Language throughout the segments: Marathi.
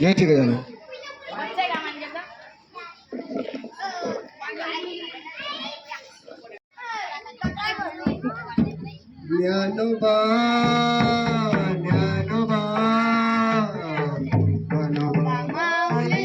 नाही ठीक आहे जाणं ज्ञानोबा ज्ञानोबा ज्ञानोबा माऊली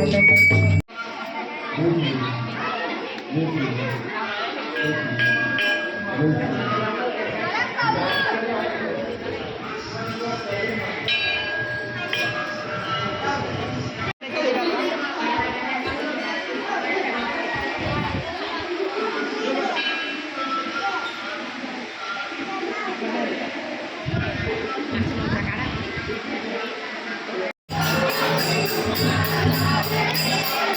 Thank you.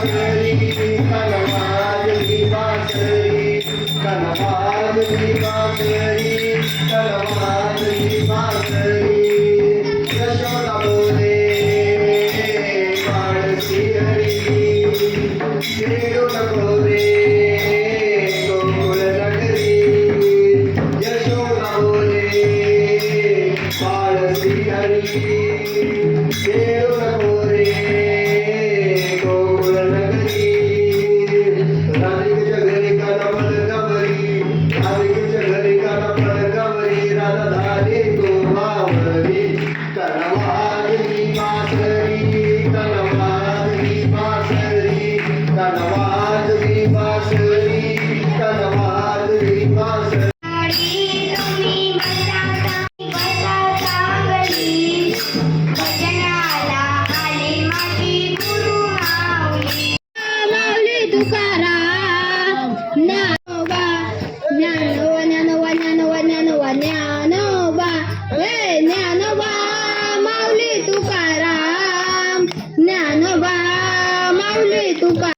वाजली कलवाजली वाजली कलवाजली वाजली कलवाजली वाजली यशोदा बोले पाडशी हरी खेळू नको रे गोकुळ नगरी यशोदा बोले पाडशी না